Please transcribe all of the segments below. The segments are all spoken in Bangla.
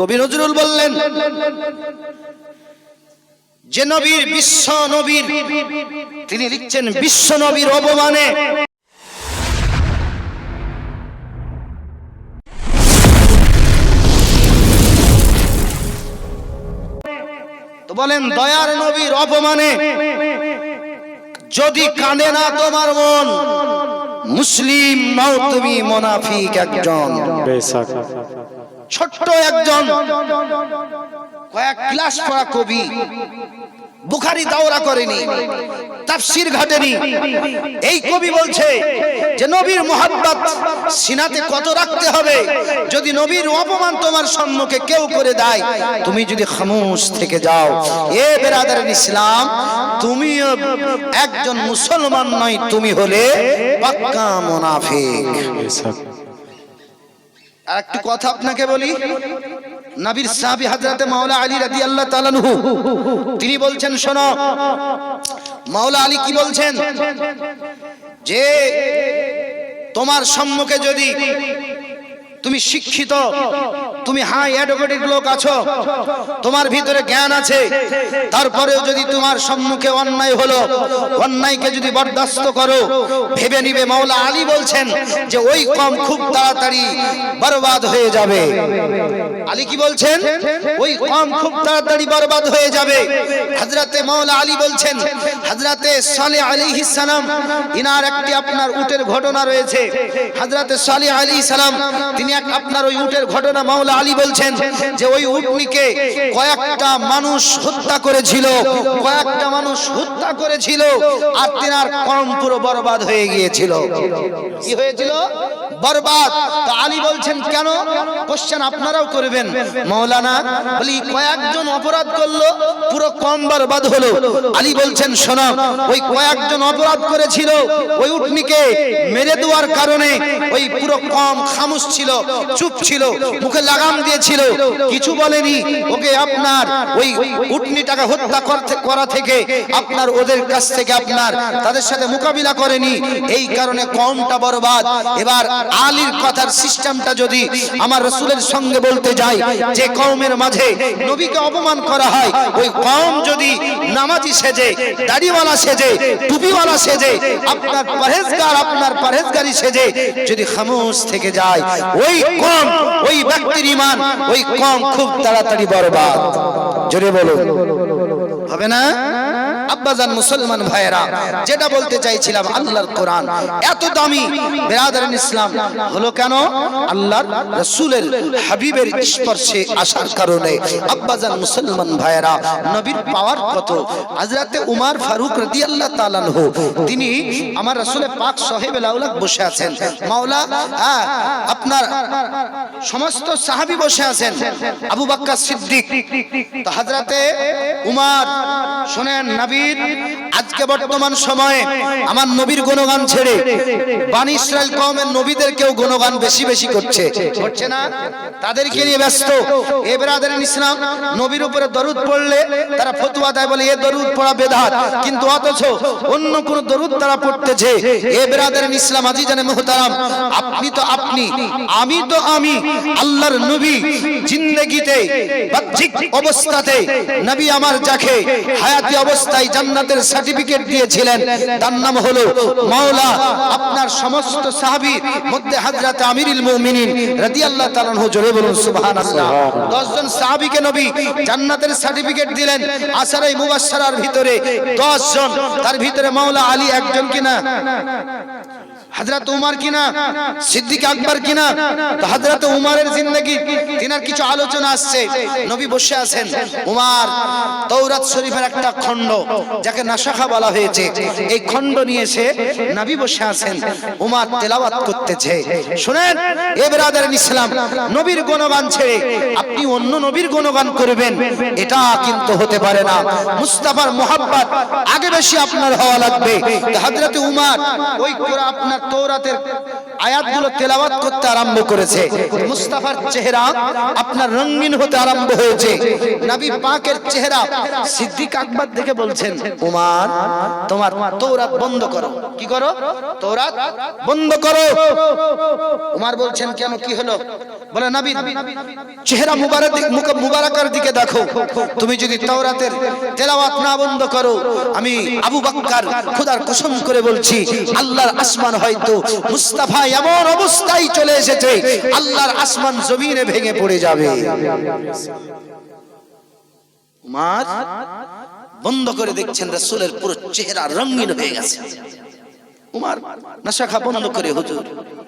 কবি নজরুল বললেন, যে নবীর বিশ্ব নবীর, তিনি লিখছেন বিশ্ব নবীর অপমানে তো বলেন, দয়ার নবীর অপমানে যদি কাঁদে না তোমার মন, মুসলিম নও তুমি মোনাফিক একজন। ছোট্ট একজন কয়েক ক্লাস পড়া কবি বুখারি দাওরা করেনি, তাফসির ঘটেনি। এই কবি বলছে যে, নবীর মোহাব্বত সিনাতে কত রাখতে হবে? যদি নবীর অপমান তোমার সম্মুখে কেউ করে দেয়, তুমি যদি খামোশ থেকে যাও। এ বেরাদার ইসলাম, তুমিও একজন মুসলমান নয়, তুমি হলে পাক্কা মুনাফিক। আর একটি কথা আপনাকে বলি। নাবির সাহাবী হযরতে মাওলা আলী রাদি আল্লাহ তালানহু তিনি বলছেন শোনো মাওলা আলী কি বলছেন? যে তোমার সম্মুখে যদি তুমি শিক্ষিত, তুমি হাই অ্যাডভোকেটেড লোক আছো, তোমার ভিতরে জ্ঞান আছে, তারপরেও যদি তোমার সম্মুখে অন্যায় হলো, অন্যায়কে যদি বরদাস্ত করো, ভেবে নিবে মাওলা আলী বলছেন যে ওই কম খুব তাড়াতাড়ি বরবাদ হয়ে যাবে। আলী কি বলছেন? ওই কম খুব তাড়াতাড়ি বরবাদ হয়ে যাবে। হযরতে মাওলা আলী বলছেন, হযরতে সালেহ আলাইহিস সালাম, ইনার একটি আপনার উটের ঘটনা রয়েছে। হযরতে সালেহ আলাইহিস সালাম, তিনি এক আপনার ওই উটের ঘটনা মাওলা আলী বলছেন যে ওই উটনিকে কয়েকটা মানুষ হত্যা করেছিল, কয়েকটা মানুষ হত্যা করেছিল আর তিনার কম পুরো বরবাদ হয়ে গিয়েছিল। কি হয়েছিল? বরবাদ। তো আলী বলছেন, কেন? কোশ্চেন আপনারাও করবেন। মৌলানা বলি, কয়েকজন অপরাধ করল, পুরো কম বরবাদ হলো। আলী বলছেন, শোনো, ওই কয়েকজন অপরাধ করেছিল, ওই উটনিকে মেরে দেওয়ার কারণে ওই পুরো কম খামুশ ছিল। চুপ ছিল, মুখে লাগাম দিয়েছিল, কিছু বলেনি। ওকে আপনার ওই উটনিটাকে হত্যা করা থেকে আপনার ওদের কাছ থেকে আপনার তাদের সাথে মোকাবিলা করেনি। এই কারণে কমটা বরবাদ। এবার আলীর কথার সিস্টেমটা যদি আমার রসুলের সঙ্গে বলতে যাই, যে কওমের মাঝে নবীকে অপমান করা হয়, ওই কম যদি নামাজি সেজে, দাড়িওয়ালা সেজে, টুপিওয়ালা সেজে, আপনার পরহেজগার আপনার পরহেজগারি সেজে যদি খামোশ থেকে যায়, ওই কম ওই ব্যক্তির ইমান ওই কম খুব তাড়াতাড়ি বরবাদ। জোরে বলো হবে না? আব্বাজান মুসলমান ভাইয়েরা যেটা বলতে চাইছিলাম আল্লাহর কোরআন এত দামি বেরাদারিন ইসলাম হলো কেন? আল্লাহর রাসূলের হাবিবের স্পর্শে আসার কারণে। আব্বাজান মুসলমান ভাইয়েরা নবীর পাওয়ার কত? হযরতে উমার ফারুক রাদিয়াল্লাহু তাআলা আনহু তিনি আমার রাসূলের পাক সাহেব লাউলাক বসে আছেন। মাওলা হ্যাঁ, আপনার সমস্ত সাহাবি বসে আছেন। আবু বাক্কা সিদ্দিক তো হযরতে উমার শুনেন নবীর আজকে বর্তমান সময়ে আমার নবীর গুণগান ছেড়ে বানি ইসরায়েল কওমের নবীদের কেউ গুণগান বেশি বেশি করছে। করছে না? তাদেরকে নিয়ে ব্যস্ত। এ বেরাদারিন ইসলাম, নবীর উপরে দরুদ পড়লে তারা ফতুয়া দেয় বলে, এ দরুদ পড়া বেদাত। কিন্তু অথচ অন্য কোন দরুদ তারা পড়তেছে। এ বেরাদারিন ইসলাম আজি জানে মুহতারাম, আপনি তো আপনি, আমি তো আমি, আল্লাহর নবী জিন্দেগিতে, বাহ্যিক অবস্থাতে, নবী আমার যাকে, হায়াতি অবস্থায় জান্নাতের সার্টিফিকেট দিয়েছিলেন। তার নাম হলো মাওলা আপনার সমস্ত সাহাবী মধ্যে হযরত আমিরুল মুমিনিন রাদিয়াল্লাহু তাআলা আনহু জোরে বলুন, সুবহানাল্লাহ। 10 জন সাহাবীকে নবী জান্নাতের সার্টিফিকেট দিলেন আসারে মুবাশশারার ভিতরে। 10 জন তার ভিতরে মাওলা আলী একজন কিনা? হযরত উমর কিনা, সিদ্দিক আকবর কিনা, তো হযরত উমরের জিন্দেগি, তিনার কিছু আলোচনা আসছে। নবী বসে আছেন। উমর তৌরাত শরীফের একটা খণ্ড, যাকে নাসাখা বলা হয়েছে। এই খণ্ড নিয়ে এসে নবী বসে আছেন। উমর তেলাওয়াত করতেছে। শুনেন, এ বেরাদার ইসলাম, নবীর গুণগান ছেড়ে আপনি অন্য নবীর গুণগান করবেন, এটা কিন্তু হতে পারে না। মুস্তাফার মোহাব্বত আগে বেশি আপনার হওয়া লাগবে। হযরত উমর, ওই কোরআন আপনার তৌরাতের আয়াতগুলো তেলাওয়াত করতে আরম্ভ করেছে। মুস্তাফার চেহারা আপনার রঙিন হতে আরম্ভ হয়েছে। নবী পাকের চেহারা সিদ্দিক আকবর দেখে বলছেন, উমার, তোমার তৌরাত বন্ধ করো। কি করো? তৌরাত বন্ধ করো। উমার বলছেন, কেন? কি হলো? বলে নবী চেহারা মুবারক মুবারকের দিকে দেখো। তুমি যদি তাওরাতের তেলাওয়াত না বন্ধ করো, আমি আবু বাক্কার খোদার কসম করে বলছি, আল্লাহর আসমান হয়তো মুস্তাফা এমন অবস্থায় চলে এসেছে, আল্লাহর আসমান জমিনে ভেঙে পড়ে যাবে। উমার বন্ধ করে দেখছেন রাসূলের পুরো চেহারা রঙিন হয়ে গেছে। উমার নেশা খা বন্ধ করে, হুজুর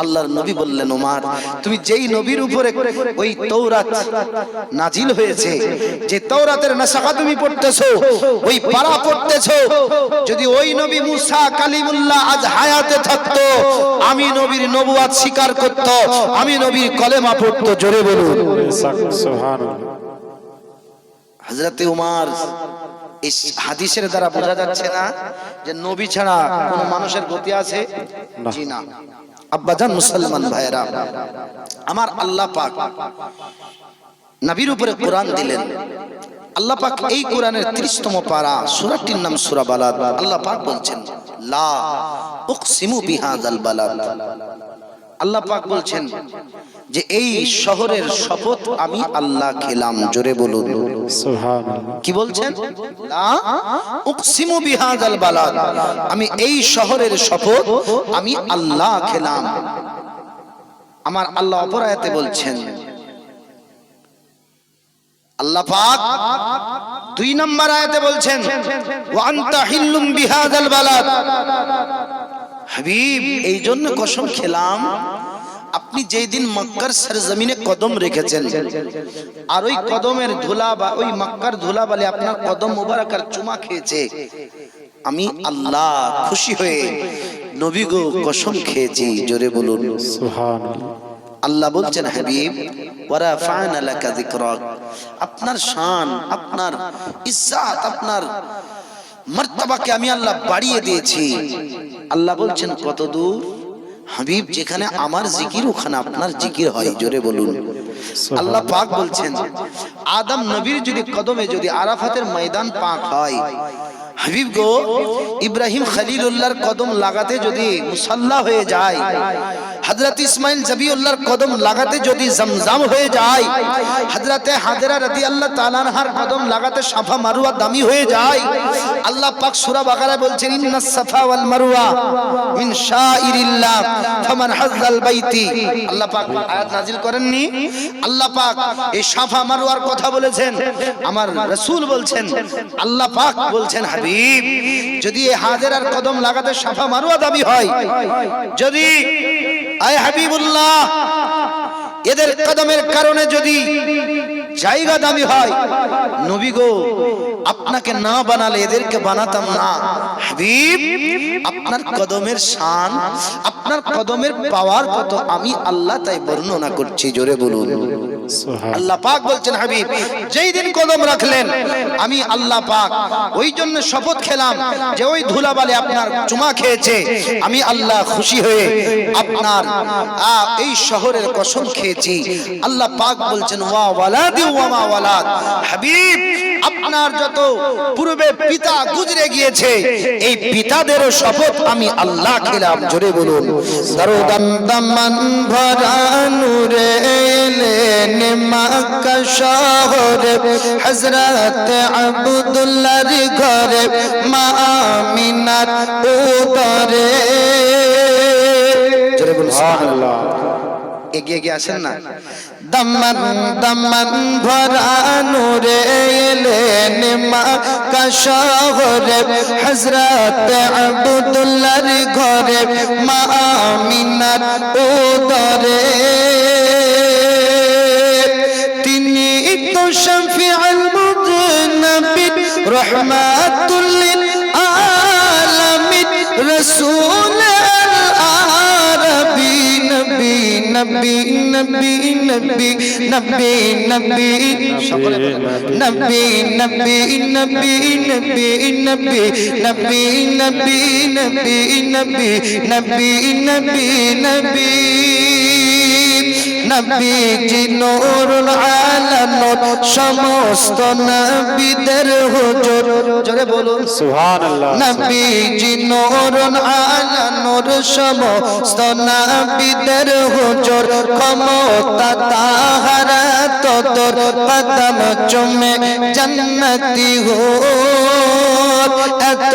আল্লাহর নবী বললেন ওমার তুমি যেই নবীর উপরে ওই তৌরাত নাজিল হয়েছে যে তৌরাতের নাসাখা তুমি পড়তেছো ওই পারা পড়তেছো যদি ওই নবী মুসা কালিমুল্লাহ আজ হায়াতে থাকতো আমি নবীর নবুয়াত স্বীকার করত আমি নবীর কলেমা পড়তো জোরে বলুন। সুবহানাল্লাহ হজরতে উমার এই হাদিসের দ্বারা বোঝা যাচ্ছে না যে নবী ছাড়া কোন মানুষের গতি আছে? জি না। আব্বাজান মুসলমান ভাইরা আমার আল্লাহ পাক নবীর উপরে কোরআন দিলেন। আল্লাহ পাক এই কোরআনের 30তম পারা সুরাটির নাম সূরা বালাদ। আল্লাহ পাক বলছেন, লা উকসিমু বিহাযাল বালাদ। আল্লাহ পাক বলছেন যে এই শহরের শপথ আমি আল্লাহ খেলাম জোরে বলুন। কি বলছেন? উকসিমু বিহাযাল বালাদ। আমি এই শহরের শপথ আমি আল্লাহ খেলাম। আমার আল্লাহ অপর আয়াতে বলছেন আল্লাহ পাক দুই নম্বর আয়াতে বলছেন ওয়া আনতা হিল্লুম বিহাযাল বালাদ। হাবিব এই জন্য কসম খেলাম আপনি যেই দিন মক্কার সরজমিনে কদম রেখেছেন আর ওই কদমের ধুলা বা ওই মক্কার ধুলা বলে আপনার কদম মুবারকার চুমা খেয়েছে আমি আল্লাহ খুশি হয়ে নবী গো কসম খেয়েছি জোরে বলুন। সুবহানাল্লাহ। আল্লাহ বলছেন হাবিব ওয়ারা ফাআনা লাকা যিকরাক আপনার শান আপনার ইজ্জত আপনার মর্তবাকে আমি আল্লাহ বাড়িয়ে দিয়েছি। আল্লাহ বলছেন কত দূর হাবিব, যেখানে আমার জিকির, ওখানে আপনার জিকির হয়। জোরে বলুন। আল্লাহ পাক বলছেন, আদম নবীর যদি কদমে যদি আরাফাতের ময়দান পাক হয় হাবিব গো, ইব্রাহিম খলিলুল্লাহর কদম লাগাতে যদি মুসাল্লা হয়ে যায়, হযরত ইসমাইল জবিউল্লাহর কদম লাগাতে যদি জমজম হয়ে যায়, হযরতে হাজরা রাদিয়াল্লাহু তাআলা আনহার কদম লাগাতে সাফা মারুয়া দামি হয়ে যায়, আল্লাহ পাক সূরা বাকারায় বলছেন ইন্নাস সাফা ওয়াল মারুয়া মিন শাইরিল্লাহ, ফামান হাজ্জাল বাইতি। আল্লাহ পাক আয়াত নাজিল করেননি? আল্লাহ পাক এই সাফা মারওয়ার কথা বলেছেন। আমার রাসূল বলছেন, আল্লাহ পাক বলছেন, হাবিব যদি এই হাজেরার কদম লাগাতে সাফা মারুয়া দাবি হয়, যদি, আয় হাবিবুল্লাহ, এদের কদমের কারণে যদি জায়গা দামি হয়, নবী গো, আপনাকে না বানালে এদেরকে বানাতাম না। হাবিব, আপনার কদমের শান, আপনার কদমের পাওয়ার কত আমি আল্লাহ তাই বর্ণনা করছি, জোরে বলুন। আল্লাহ পাক বলছেন, হাবিব, যেই দিন কদম রাখলেন, আমি আল্লাহ পাক ওই জন্য শপথ খেলাম যে ওই ধুলাবালি আপনার চুমা খেয়েছে। আমি আল্লাহ খুশি হয়ে আপনার এই শহরের কসম খেয়েছি। আল্লাহ পাক বলছেন, ওয়া ওয়ালাদি ওয়া মা ওয়ালাদ। হাবিব, আপনার যত পূর্বে পিতা গুজরে গিয়েছে, এই পিতাদেরও শপথ আমি আল্লাহ খেলাম, জোরে বলুন। দরদাম দামান ভরা এলেন মক্কা শহরে হযরত আব্দুল্লাহর ঘরে মা আমিনার উদরে এগিয়ে আসেন না? দমন দমন ভরা নূরে এলেন মক্কা শহরে হযরত আব্দুল্লাহর ঘরে মা আমিনার উদরে তো শফিউল মুজনবি রহমাতুল লিল আলামিন রাসূল আরবি নবী নবী নবী নবী নবী নবী সকলে বলেন। নবী নবী নবী নবী নবী নবী নবী নবী নবী নবী নবী নবী নবীজি নূরুল আলানুর সমস্ত নবীদের হুজুর। জোরে বলুন। সুবহান আল্লাহ নবীজি নূরুল আলানুর সমস্ত নবীদের হুজুর। ক্ষমতা তাহারা তোর কদম চুমে জন্নতি হো এত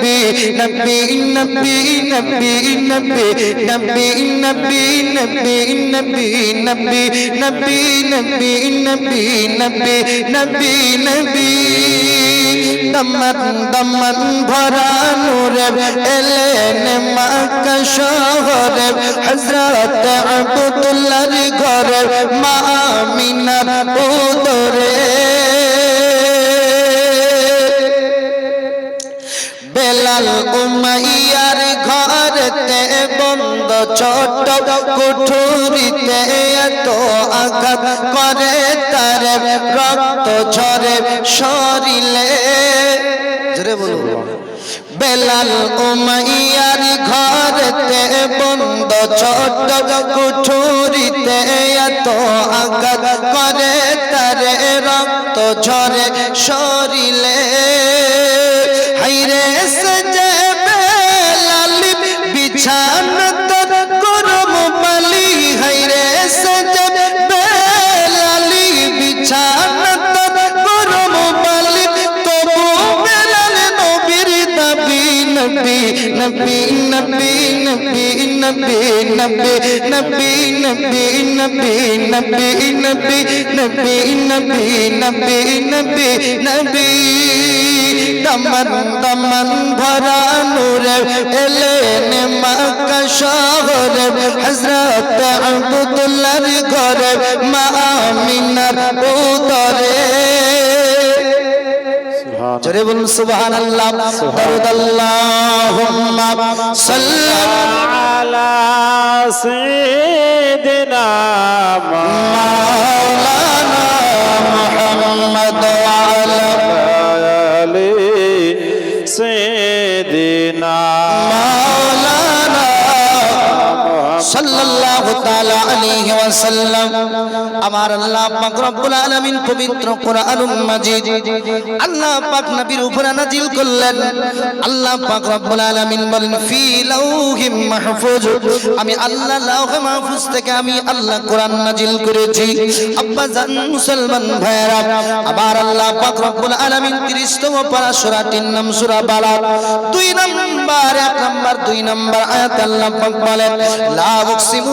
নবী নবী নবী নবী নবী নবী নবী নবী নবী নবী নবী নবী নবী নবী নবী নবী দমন দমন ভরা নূরে এলেন মক্কা শহরে হযরত আব্দুল্লাহর ঘরে মা আমিনার উদরে বেলাল উমাইয়ার ঘরতে বন্ধ, ছোট কুঠুরিতে এত আঘাত করে, তার রক্ত ঝরে বলুন। বেলাল উমাইয়ার ঘরতে বন্ধ, ছোট কুঠুরিতে এত আঘাত করে, তার রক্ত ঝরে শরীরে নবী নবী নবী নবী নবী নবী নবী নবী নবী নবী নবী নবী দমন দমন ভরা নূরে এলেন মক্কা শহরে হযরত আব্দুল্লাহর ঘরে মা আমিনার উদরে জোরে বলুন সুবহানাল্লাহ দরুদ আল্লাহুম্মা سيدنا مولانا محمد وعلى آل سيدنا مولانا صلى الله تعالى সাল্লাল্লাহু আলাইহি ওয়াসাল্লাম। আমার আল্লাহ পাক রব্বুল আলামিন পবিত্র কোরআনুল মাজিদ আল্লাহ পাক নবীর উপরে নাজিল করলেন। আল্লাহ পাক রব্বুল আলামিন বলেন, ফি লাউহিম মাহফুজ। আমি আল্লাহ লাউহে মাহফুজ থেকে আমি আল্লাহ কোরআন নাজিল করেছি। আব্বা জান মুসলমান ভাইরা আবার আল্লাহ পাক রব্বুল আলামিন 30 তম পারা সূরা 3 নাম সূরা বালাদ দুই নাম্বার, এক নাম্বার, দুই নাম্বার আয়াত আল্লাহ পাক বলেন, লা উকসিমু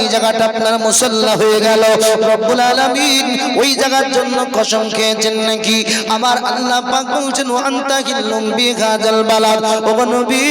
যেই জায়গাটা আপনার মুসাল্লা হয়ে গেল। রব্বুল আলামিন ওই জায়গার জন্য কসম খেয়েছেন নাকি? আমার আল্লাহ পাক বলছেন আনতা হিল্লুম বিহাযাল বালাদ। ও নবী,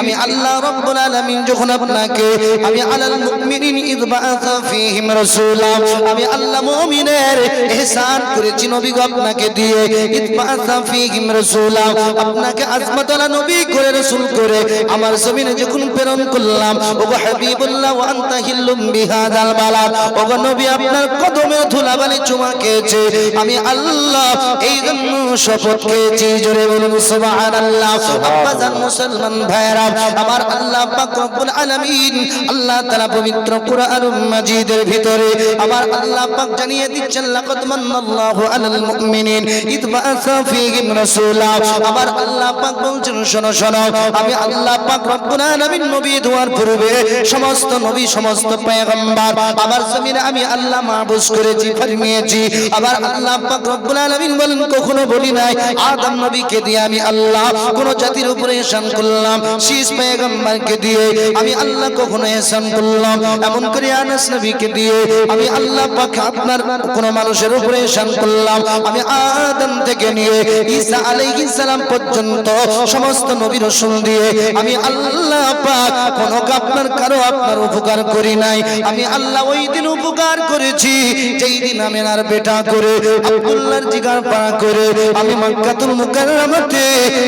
আমি আল্লাহ রব্বুল আলামিন যখন আপনাকে, আমি আলাল মুমিনিন ইদ বাআসা ফীহিম রাসূলা, আমি আল্লাহ মুমিনের ইহসান করেছি নবী গো আপনাকে দিয়ে। ইদ বাআসা ফীহিম রাসূলা, আপনাকে আজমাতালা নবী করে, রাসূল করে, আমার জমিনে যখন প্রেরণ করলাম ও হাবিবুল্লাহ ওয়া আনতা হিল্লুম বিহাযাল বালাদ ও নবী, আপনার কদমে ধুলাবালি চুমা খেয়েছে। আমি আল্লাহ এই জন্য শপথ খেয়েছি। জোরে বলুন, সুবহানাল্লাহ। আব্বা জান মুসলমান ভাইরা আমার আল্লাহ পাক রব্বুল আলামিন আল্লাহ তাআলা পবিত্র কোরআনুল মাজিদের ভিতরে আমার আল্লাহ পাক জানিয়ে দিচ্ছেন, লাকাদ মান্নাল্লাহু আলাল মুমিনিন ইদ বাআসা ফীহিম রাসূলা। আমার আল্লাহ পাক বলছেন, শোনো শোনো, আমি আল্লাহ পাক রব্বুল আলামিন নবী দুয়ার পূর্বে সমস্ত নবী সমস্ত পয়গম্বর আমার জমিনে আমি আল্লাহ মাহবুস করেছি, ফরমিয়েছি। আবার আল্লাহ পাক রব্বুল আলামিন বলেন, কখনো বলি নাই, আদম নবীকে দিয়ে আমি আল্লাহ কোন জাতির উপরে এহসান করলাম, শীষ পয়গম্বরকে দিয়ে আমি আল্লাহ কখনো এহসান করলাম, এমন করে আনাস নবীকে দিয়ে আমি আল্লাহ পাক আপনার কোন মানুষের উপরে এহসান করলাম। আমি আদম থেকে নিয়ে ঈসা আলাইহিস সালাম পর্যন্ত সমস্ত নবী রাসূল দিয়ে আমি আল্লাহ পাক কোন আপনার কারও আপনার উপকার করি নাই। আমি আল্লাহ ওই দিন উপকার করেছি। যেই দিন আমি আর বেটা করে, আব্দুল্লাহর জিগার পাড়া করে, আমি মক্কাতুল মুকাররমাতে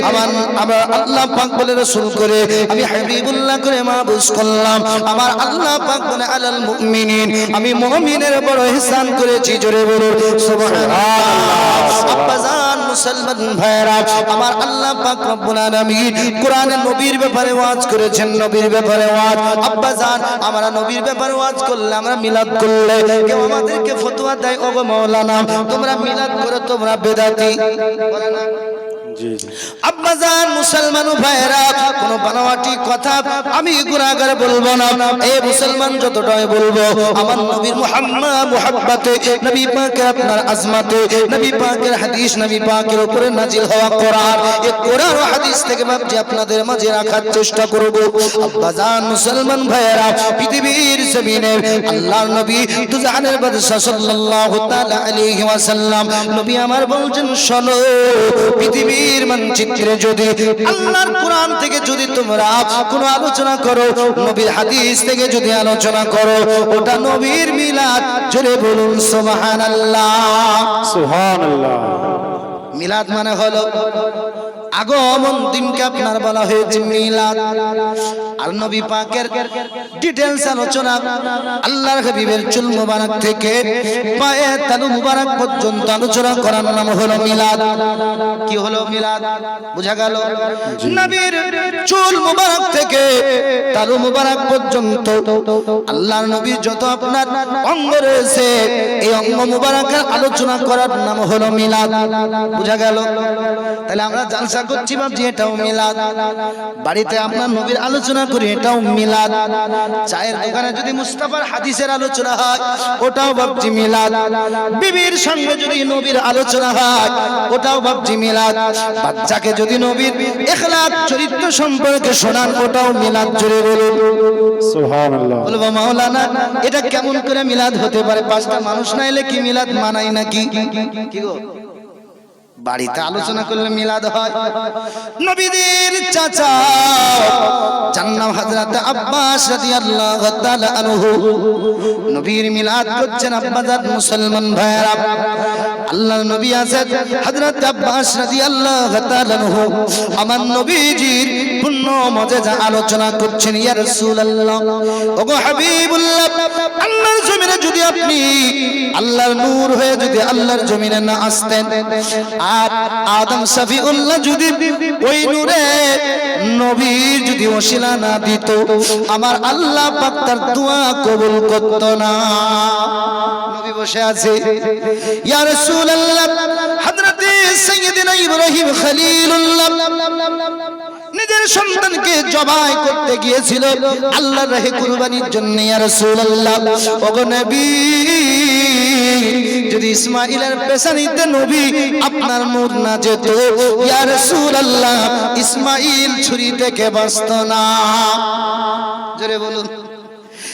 আমার আমার আল্লাহ পাক বলে রাসূল করে, আমি হাবিবুল্লাহ করে মাহবুস করলাম। আমার আল্লাহ পাক বলে, আলাল মুমিনিন, আমি মুমিনের বড় ইহসান করেছি, জোরে বলুন সুবহানাল্লাহ। আব্বাজান মুসলমান ভাইরা আমার আল্লাহ পাক রব্বুল আলামিন কোরআনে নবীর ব্যাপারে ওয়াজ করেছেন, নবীর ব্যাপারে ওয়াজ। আব্বাজান আমরা নবীর ব্যাপারে ওয়াজ করলে, আমরা মিলাদ করলে। কেউ আমাদেরকে ফতোয়া দেয়, ওগো মাওলানা তোমরা মিলাদ করে, তোমরা বেদাতি। বলে না। আব্বাজান, মুসলমান ভাইরা কোন বানোয়াটি কথা আমি বলব না। এই মুসলমান বলব, আমার নবীর নবী পাকের আপনার আজমাতে, নবী পাকের হাদিস, নবী পাকের উপরে নাজিল হওয়া কোরআন। কোরআন ও হাদিস থেকে ভাবছি আপনাদের মাঝে রাখার চেষ্টা করব। আব্বাজান, মুসলমান ভাইরা পৃথিবীর জমিনে আল্লাহর নবী দুজাহানের বাদশা সাল্লাল্লাহু তাআলা আলাইহি ওয়াসাল্লাম, নবী আমার বলছেন, শোনো, পৃথিবীর মানচিত্রে যদি আল্লাহর কোরআন থেকে যদি তোমরা কোনো আলোচনা করো নবীর হাদিস থেকে যদি আলোচনা করো ওটা নবীর মিলাদ। জোরে বলুন সুবহানাল্লাহ। সুবহানাল্লাহ। মিলাদ মানে হলো আগমন দিনকে আপনার বলা হয়েছে মিলাদ। আর নবী পাকের ডিটেলস আলোচনা আল্লাহর হাবিবের চুল মুবারক থেকে পায়ে তালু মুবারক পর্যন্ত আলোচনা করার নাম হলো মিলাদ। কি হলো মিলাদ? বুঝা গেল? নবীর চুল মুবারক থেকে তালু মুবারক পর্যন্ত আল্লাহর নবীর যত আপনার অঙ্গ রয়েছে এই অঙ্গ মুবারকের আলোচনা করার নাম হলো মিলাদ। বুঝা গেল? তাহলে আমরা জালসা করছি ভাবছি এটাও মিলাদ। বাড়িতে আপনার নবীর আলোচনা করি এটাও মিলাদ। চায়ের দোকানে যদি মুস্তাফার হাদিসের আলোচনা হয় ওটাও ভাবছি মিলাদ। বিবির সঙ্গে যদি নবীর আলোচনা হয় ওটাও ভাবছি মিলাদ। বাচ্চাকে যদি নবীর এখলাক চরিত্র সম্পর্কে শোনান ওটাও মিলাদ জুড়ে বলুন। সুবহানাল্লাহ। বলব মাওলানা এটা কেমন করে মিলাদ হতে পারে? পাঁচটা মানুষ না এলে কি মিলাদ মানাই নাকি? কি গো? বাড়িতে আলোচনা করলে মিলাদ হয়। নবীদের চাচা জান্নাম হযরত আব্বাস রাদিয়াল্লাহু তাআলা আনহু। নবীর মিলাদ করছেন আব্বাজান মুসলমান ভাইরা আল্লাহর নবী আছেন। হযরত আব্বাস রাদিয়াল্লাহু তাআলা আনহু। আমার নবীজির পূর্ণ মজেজা আলোচনা করছেন, ইয়া রাসূলুল্লাহ। ওগো হাবিবুল্লাহ, আল্লাহর জমিনে যদি আপনি আল্লাহর নূর হয়ে যদি আল্লাহর জমিনে না আসতেন, আর আদম শফিউল্লাহ যদি ওই নূরে নবীর যদি ওসিলা না দিত, আমার আল্লাহ পাক তার দোয়া কবুল করত না। নবী বসে আছে, ইয়া নিজের সন্তানকে জবাই করতে গিয়েছিল। রাহে কুরবানির জন্য যদি ইসমাইলের পেছানিতে নবী আপনার নূর না যেত ইসমাইল ছুরি থেকে বাঁচত না। জোরে বলুন।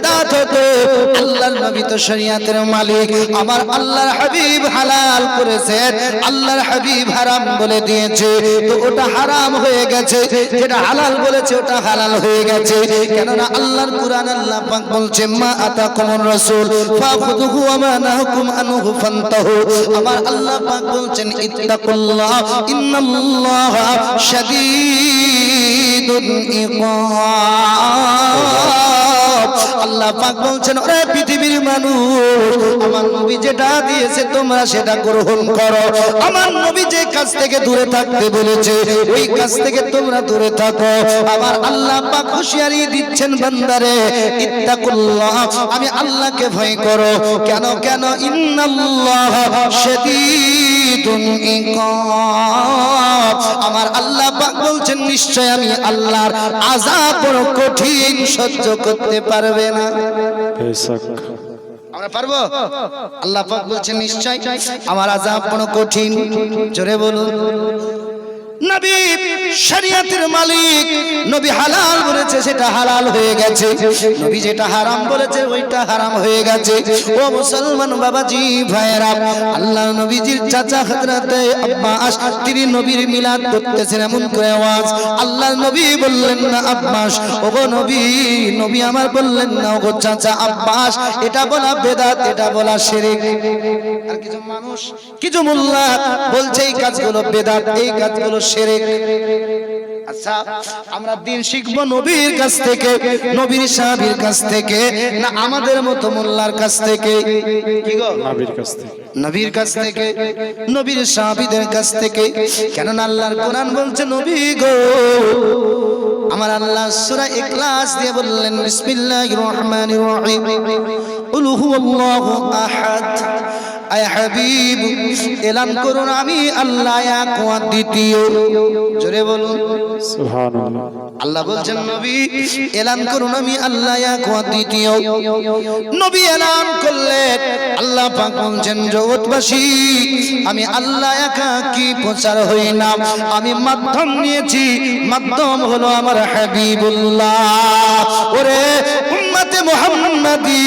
বেদাত হতো। আল্লাহর নবী তো শরিয়াতের মালিক। আমার আল্লাহর হাবিব হালাল করেছেন আল্লাহর হাবিব হারাম বলে দিয়েছে। তো ওটা হারাম হয়ে গেছে, যেটা হালাল বলেছে ওটা হালাল হয়ে গেছে। কেননা আল্লাহর কুরআন আল্লাহ পাক বলছে, মা আতাকুমুর রাসূল, ফাখুযুহু ওয়া মা নাহাকুম আনহু ফান্তাহু। আমার আল্লাহ পাক বলছেন, ইত্তাকুল্লাহ, ইন্নাল্লাহা শাদীদুল ইকাব আল্লাহ পাক বলছেন, ওরে পৃথিবীর মানুষ, আমার নবী যেটা দিয়েছে তোমরা সেটা গ্রহণ করো। আমার নবী যে কাজ থেকে দূরে থাকতে বলেছে, ওই কাজ থেকে তোমরা দূরে থাকো। আমার আল্লাহ পাক হুঁশিয়ারি দিচ্ছেন, বান্দারে, ইত্তাকুল্লাহ, আমি আল্লাহকে ভয় করো। কেন কেন? ইন্নাল্লাহ আমার আল্লাহ পাক বলছেন নিশ্চয় আমি আল্লাহর আযাব বড় কঠিন সহ্য করতে পারবে না। বেশক। আমরা পারব? আল্লাহ পাক বলছেন নিশ্চয় আমার আযাব বড় কঠিন। জোরে বলুন। নবী শরিয়তের মালিক নবী হালাল বলেছে, সেটা হালাল হয়ে গেছে। নবী যেটা হারাম বলেছে, ওইটা হারাম হয়ে গেছে। ও মুসলমান বাবাজি ভাইরা আল্লাহ নবীজির চাচা হযরতে আব্বাস তিনি নবীর মিলাদ করতেছেন এমন করে আওয়াজ। আল্লাহ নবী বললেন না আব্বাস ওগো নবী নবী আমার বললেন না, ওগো চাচা আব্বাস এটা বলা বেদাত, এটা বলা শিরিক। আর কিছু মানুষ, কিছু মোল্লা বলছে, এই কাজগুলো বেদাত, এই কাজগুলো শিরিক। আচ্ছা আমরা দিন শিখব নবীর কাছ থেকে নবীর সাহাবীর কাছ থেকে না আমাদের মতো মোল্লার কাছ থেকে? কি গো? নবীর কাছ থেকে। নবীর কাছ থেকে নবীর সাহাবীদের কাছ থেকে। কেন আল্লাহর কোরআন বলছে নবী গো আমার আল্লাহ সূরা ইখলাস দিয়ে বললেন বিসমিল্লাহির রহমানির রহিম। কুল হুয়াল্লাহু আহাদ। হাবিব এলান করুন আমি আল্লাহ এক দ্বিতীয়। জোরে বলুন। আল্লাহ বলছেন নবী এলান করুন আমি আল্লাহ এক দ্বিতীয়। নবী এলান করলেন আল্লাহ পাক বলছেন জগৎবাসী আমি আল্লাহ একা কি প্রচার হই না। আমি মাধ্যম নিয়েছি মাধ্যম হলো আমার হাবিবুল্লাহ। ওরে উম্মতে মুহাম্মাদি,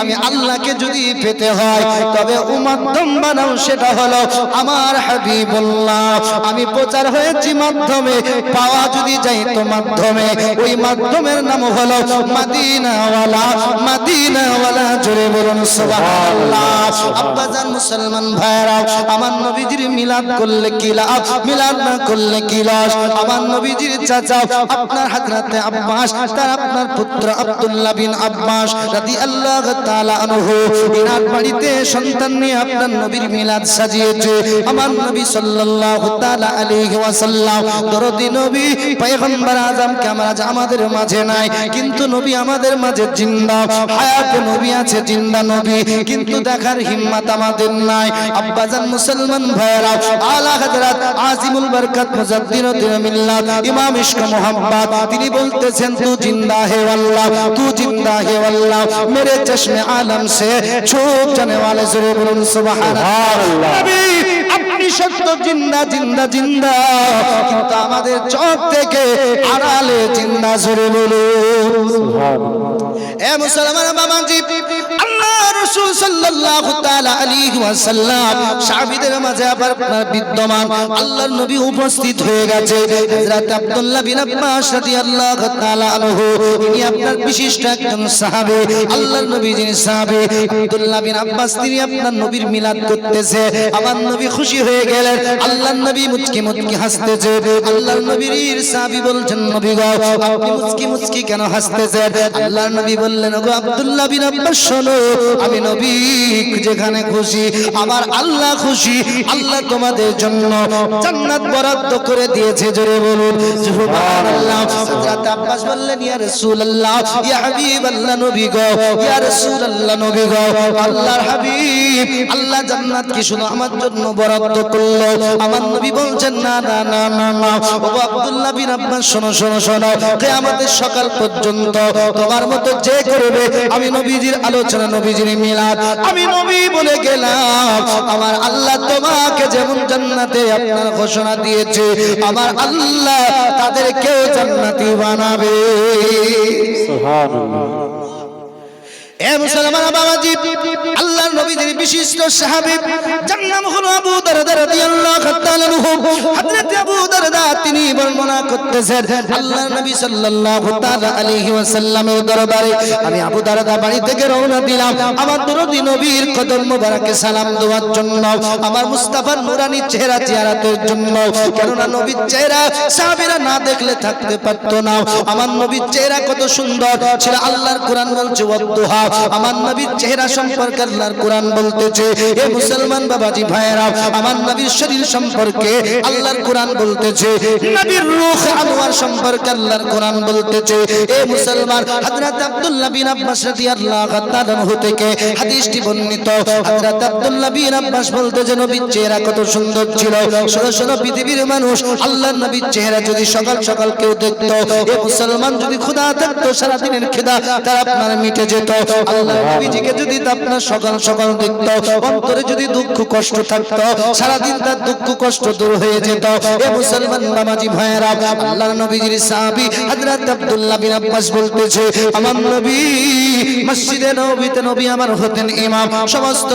আমি আল্লাহকে যদি পেতে হয়, তবে ও মাধ্যম বানাও, সেটা হলো আমার হাবিবুল্লাহ। আমি প্রচার হয়েছি মাধ্যমে, পাওয়া যদি যাই তো মাধ্যমে। ওই মাধ্যমের নাম হলো মাদিনাওয়ালা। মাদিনাওয়ালা, জোরে বলুন, সুবহানাল্লাহ। আব্বাজান মুসলমান ভাইরা আমার নবীজির মিলাদ করলে কি লাভ? মিলাদ না করলে কি লস আমার নবীজির চাচা আপনার হযরতে আব্বাস, তার আপনার পুত্র আব্দুল্লাহ বিন আব্বাস রাদিয়াল্লাহু তাআলা আনহু। ইনার বাড়িতে সন্তান নিয়ে আপনার নবীর মিলাদ সাজিয়েছে। আমার নবী সাল্লাল্লাহু তাআলা আলাইহি ওয়াসাল্লাম, দরদি নবী, পয়গম্বর আজম কে আজ আমাদের মাঝে নাই। কিন্তু নবী আমাদের মাঝে জিন্দা, হায়াত নবী আছে জিন্দা নবী। কিন্তু দেখার হিম্মত আমাদের নাই। আব্বাজান মুসলমান ভাইরা আলা হযরত আজিমুল বরকত মুজাদ্দিনুদ্দিন মিল্লাত, ইমাম ইশক মোহাম্মদ, তিনি বলতেছেন, তু জিন্দা হে আল্লাহ, তু জিন্দা হে আল্লাহ মেরে চশমে আলম সে ছুপ জানে वाले জোরে বলুন সুবহানাল্লাহ নবী আপনি সত্য জিন্দা জিন্দা জিন্দা কিন্তু আমাদের চোখ থেকে আড়ালে জিন্দা জোরে সুবহানাল্লাহ এ মুসলমান বাবাজি রাসূল সাল্লাল্লাহু তাআলা আলাইহি ওয়াসাল্লাম সাহাবীদের মাঝে আবার বিদ্যমান আল্লাহর নবী উপস্থিত হয়ে গেছে। হযরত আব্দুল্লাহ বিন আব্বাস রাদিয়াল্লাহু তাআলা আনহু আপনার বিশিষ্ট একজন সাহাবী, আল্লাহর নবী যিনি সাহাবী, আব্দুল্লাহ বিন আব্বাস তিনি আপনার নবীর মিলাদ করতেছে। আমার নবী খুশি হয়ে গেলেন, আল্লাহর নবী মুচকি মুচকি হাসতেছে। আল্লাহর নবীর সাহাবী বলছেন আপনি মুচকি মুচকি কেন হাসতেছেন? আল্লাহর নবী বললেন আব্দুল্লাহ বিন আব্বাস, শোনো আমি নবী যেখানে খুশি, আমার আল্লাহ খুশি, আল্লাহ তোমাদের জন্য জান্নাত বরাদ্দ করে দিয়েছে, জোরে বলুন। সুবহানাল্লাহ, হযরত আব্বাস বললেন, ইয়া রাসূলুল্লাহ, ইয়া হাবিবাল্লাহ নবী গো, ইয়া রাসূলুল্লাহ নবী গো, আল্লাহর হাবিব, আল্লাহ জান্নাত কি শুনো আমার জন্য বরাদ্দ করল? আমার নবী বলছেন, না না না না না। ও আব্দুল্লাহ বিন আব্বাস, শোনো শোনো শোনো, কিয়ামতের সকাল পর্যন্ত তোমার মতো যে করবে, আমি নবীজির আলোচনা নবীজির মিলাদ। আমি নবী বলে গেলাম, আমার আল্লাহ তোমাকে যেমন জান্নাতে আপনার ঘোষণা দিয়েছে, আমার আল্লাহ তাদেরকেও জান্নাতি বানাবে। সুবহানাল্লাহ। আমি আবু দারদা বাড়ি থেকে রওনা দিলাম, আমার দরদি নবীর কদম মোবারকে সালাম দেওয়ার জন্য, আমার মুস্তাফার নুরানি চেহারা চেহারাতের জন্য, কেননা নবীর চেহারা সাহাবীরা না দেখলে থাকতে পারতো না। আমার নবীর চেহারা কত সুন্দর ছিল আল্লাহর কোরআন বলছে, ওয়াদ্দুহা। আমার নবীর চেহারা সম্পর্কে আল্লাহর কোরআন বলতেছে, এ মুসলমান বাবাজি ভাইয়েরা, আমার নবীর শরীর সম্পর্কে আল্লাহর কোরআন বলতেছে, নবীর রূহ আনোয়ার সম্পর্কে আল্লাহর কোরআন বলতেছে, এ মুসলমান, হযরত আব্দুল্লাহ বিন আব্বাস রাদিয়াল্লাহু তাআলা আনহু থেকে হাদিসটি বর্ণিত, হযরত আব্দুল্লাহ বিন আব্বাস বলতেছে নবীর চেহারা কত সুন্দর ছিল শোনো শোনো পৃথিবীর মানুষ আল্লাহর নবীর চেহারা যদি সকাল সকাল কেউ দেখতো, এ মুসলমান যদি ক্ষুধা থাকতো সারা দিনের খিদা তার আপনার মিটে যেত আল্লাহ নবীজিকে যদি আপনার আমার হতেন ইমাম, সমস্ত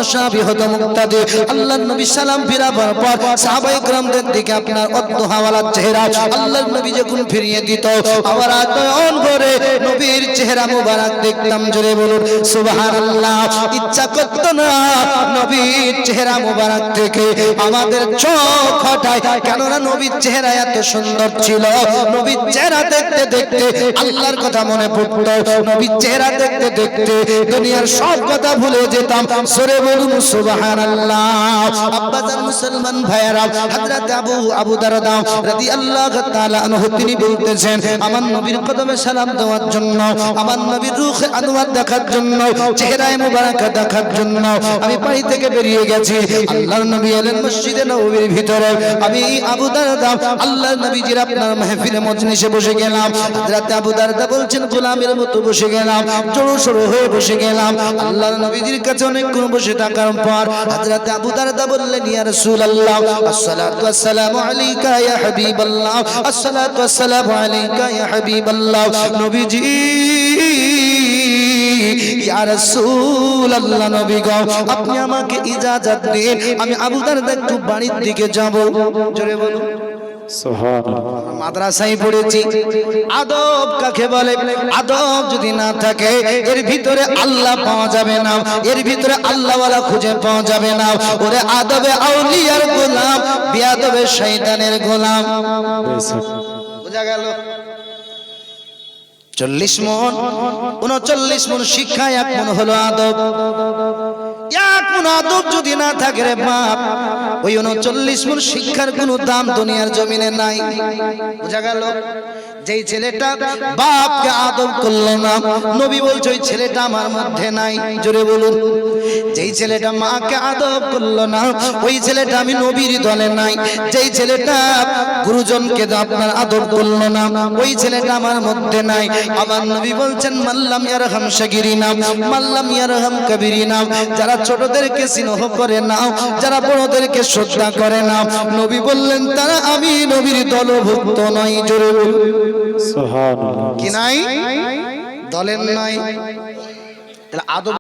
আল্লাহ নবী সালাম ফিরাবার পর সাহাবাই গ্রামদের দিকে আপনার হাওয়ালার চেহারা আল্লাহ নবী যখন ফিরিয়ে দিত করে নবীর চেহারা মুবারক দেখতাম, জোরে বলুন। ইচ্ছা করত না নবীর চেহারা মুবারক থেকে আমাদের চোখ হটায়। কেননা নবীর চেহারা এত সুন্দর ছিল। নবীর চেহারা দেখতে দেখতে আল্লাহর কথা মনে পড়তো। নবীর চেহারা দেখতে দেখতে দুনিয়ার সব কথা ভুলে যেতাম। সরে বলুন মুসলমান ভাইয়েরা আবু আবু তিনি বলতেছেন, আমার নবীর কদমে সালাম দেওয়ার জন্য, আমার নবীর রূহ আনোয়ার দেখার জন্য চেহারায় মুবারক দেখার জন্য আমি বাড়ি থেকে বেরিয়ে গেছি। আল্লাহর নবী এলেন মসজিদে নববীর ভিতরে। আমি আবু দারদা, আল্লাহর নবীজির আপনার মাহফিলে মজলিসে বসে গেলাম। হযরত আবু দারদা বলছেন, গোলামের মতো বসে গেলাম, জড়ো সড়ো হয়ে বসে গেলাম। আল্লাহর নবীজির কাছে অনেকক্ষণ বসে থাকার পর হযরত আবু দারদা বললেন, ইয়া রাসূলুল্লাহ, আসসালাতু ওয়াসসালামু আলাইকা ইয়া হাবিবাল্লাহ, আসসালাতু ওয়াসসালামু আলাইকা ইয়া হাবিবাল্লাহ। নবীজি ইয়া রাসূলুল্লাহ নবী গো আপনি আমাকে ইজাজত দিন আমি আবু দারদা একটু বাড়ির দিকে যাব। জোরে বলুন। মাদ্রাসায় পড়েছি। আদব কাকে বলে? আদব যদি না থাকে এর ভিতরে আল্লাহ পাওয়া যাবে না। এর ভিতরে আল্লাহওয়ালা খুঁজে পাওয়া যাবে না। ওরে আদবে আউলিয়ার গোলাম বিয়াদবে শয়তানের গোলাম। বোঝা গেল? চল্লিশ মন, উনচল্লিশ মন শিক্ষা, এক মন হলো আদব। এক মন আদব যদি না থাকে রে বাপ, ওই উনচল্লিশ মন শিক্ষার কোনো দাম দুনিয়ার জমিনে নাই। বোঝা গেল? যেই ছেলেটা বাপকে আদব করল না, নবী বলছে, ওই ছেলেটা আমার মধ্যে নাই। জোরে বলুন। যেই ছেলেটা মাকে আদব করল না, ওই ছেলেটা আমি নবীর দলে নাই। যেই ছেলেটা গুরুজনকে আপনার আদব করল না, ওই ছেলেটা আমার মধ্যে নাই। আমার নবী বলছেন, মাল্লাম ইয়ারহাম শাগিরিনা মাল্লাম ইয়ারহাম নাম যারা ছোটদেরকে স্নেহ করে না, যারা বড়দেরকে শ্রদ্ধা করে না। নবী বললেন, তারা আমি নবীর দলভুক্ত নয় জোরে বলুন। কি নাই? দলের নাই। আদব